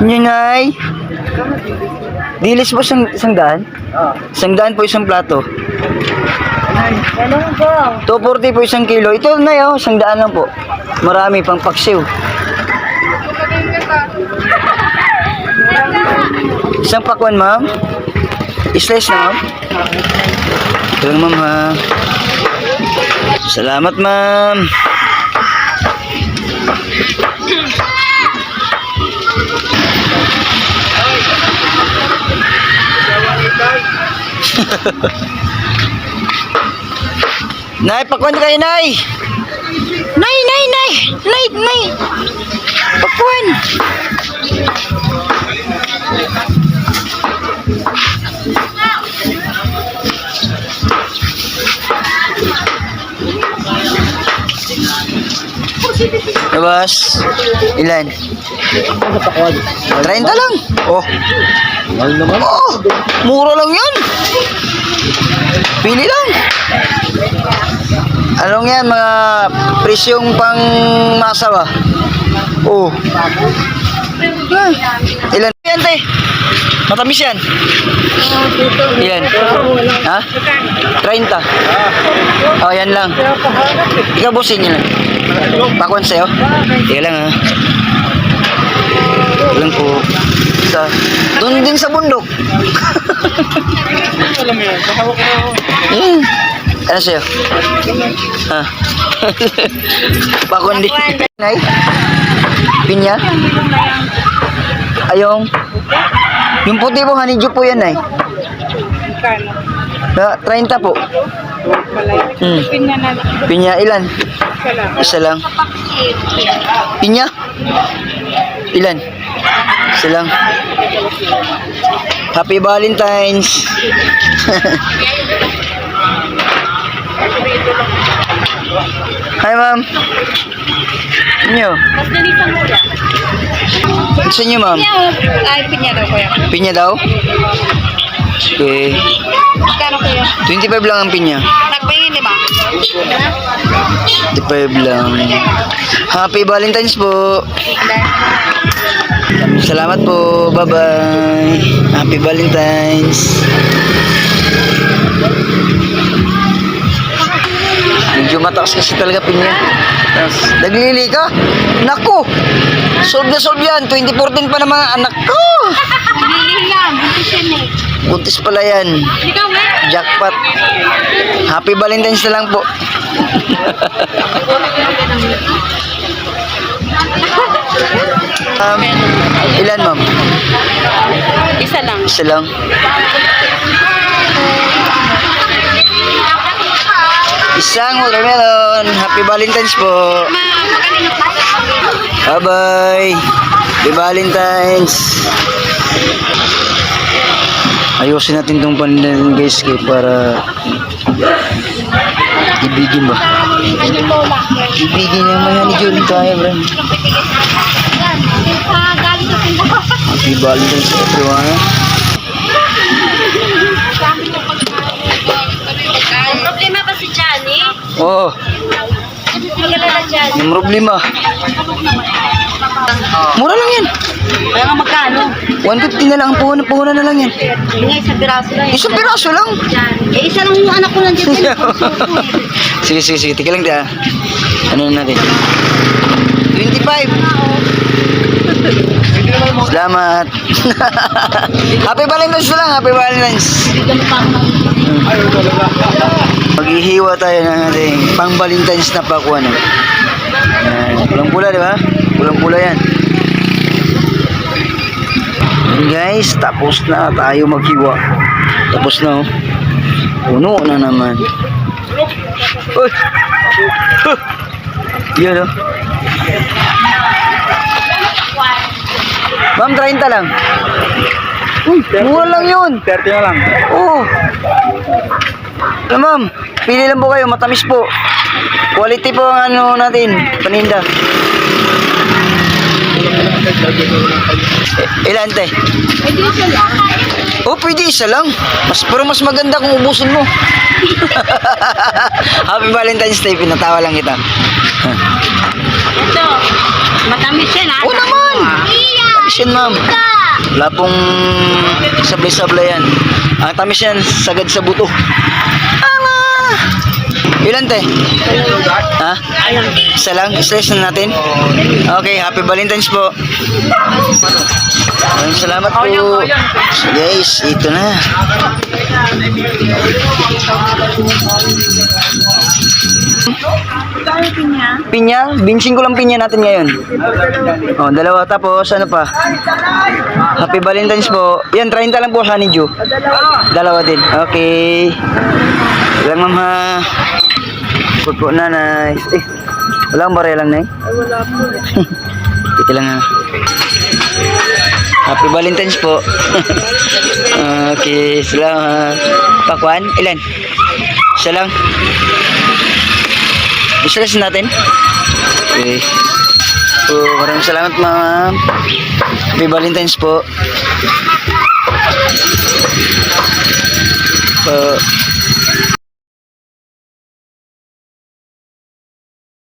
Ninay. Dilis po isang, isang daan? Isang daan po isang plato. Ano ba? 240 po isang kilo. Ito na yun, isang daan lang po. Marami pang paksiw. Isang pakwan, ma'am. Slice na, ma'am. Ito ma'am, ha. Salamat, ma'am. Nay, pakwan kayo, Nay. Nay, Nay, Nay. Nay, Nay. Pakwan. Labas. Ilan? 30 lang. Oh. Oh, mura lang yan. Pili lang. Anong yan, mga presyong pang masa ba? Oh. Ah, ilan yan, te? Matamis yan. Ilan? Ha? 30. Oh, yan lang. Ikaw, bosin nyo lang. Pakwan sa'yo. Ika lang, ha? Ilan po? Sa, doon din sa bundok. Alam mo yan, kahawak ko ako. Hmm. Ano sa'yo? Ha? Bakon din. Pinya? Ayong? Yung puti po, honeydew po yan, Nay. Kano? Na, 30 po. Hmm. Pinya na Pinya, ilan? Sala. Isa lang. Pinya? Ilan? Isa lang. Happy Valentine's. Hi, ma'am. Inyo. Mas ganito yan. Sa inyo, ma'am. Ay, pinya daw kuya. Pinya daw? Okay. Kano kuya? 25 lang ang pinya. Nagpingin, di ba? 25 lang. Happy Valentine's po. Salamat po. Bye-bye. Happy Valentine's. Medyo mataas kasi talaga pinya. Tapos, naglili ka? Naku! Solve na solve yan. 2014 pa na mga anak ko. Naglili yan. Buntis yan eh. Buntis pala yan. Ikaw eh. Jackpot. Happy Valentine's na lang po. um, ilan ma'am? Isa lang. Isa lang. Isang watermelon. Happy Valentine's po. Bye-bye. Happy Valentine's. Ayusin natin tong pandan guys kay para ibigin ba? Ibigin yung mga ni Julie tayo bro. Happy Valentine's everyone. Johnny? Oh, yung problema. Mura lang yan. Kaya nga magkano? 150 na lang. Puhunan, puhunan na lang yan. Nga, isang piraso lang. Isang piraso lang. Eh, isa lang yung anak ko nandiyan. sige, sige, sige. Tika lang ta. Ano na natin? 25. Salamat. Happy Valentine's na lang. Happy Valentine's. Maghihiwa tayo ng ating pang Valentine's na pakuan. Ayan. Pulang pula, di ba? Pulang pula yan. Guys, tapos na tayo maghiwa. Tapos na, oh. Puno na naman. Uy! Yan, oh. Ma'am, 30 lang. Uy, mura lang yun. 30 na lang. Oo. Ano, ma'am, pili lang po kayo, matamis po. Quality po ang ano natin, paninda. Eh, ilan, te? Pwede isa lang. Oh, pwede isa lang. Mas, pero mas maganda kung ubusin mo. Happy Valentine's Day, pinatawa lang kita. Ito. Matamis yan ha. Oo naman. Tamis yan, ma'am. Wala pong sablay-sablay yan. Ang tamis yan, sagad sa buto. Ama! Ilan, te? Ha? Isa lang? Isa na natin? Okay, happy Valentine's po. Maraming salamat po. So guys, ito na. Pinya? Binsing ko lang pinya natin ngayon. Oh, dalawa. Tapos, ano pa? Happy Valentine's po. Yan, 30 lang po honeydew. Dalawa din. Okay. Lang ma'am ha. Food po nanay. Eh, wala akong barya lang nay. Ay, wala po. Teka lang ha. Happy Valentine's po. okay, salamat. Pakwan, ilan? Isa lang. Lang natin. Okay. So, maraming salamat ma'am. Happy Valentine's po. Po.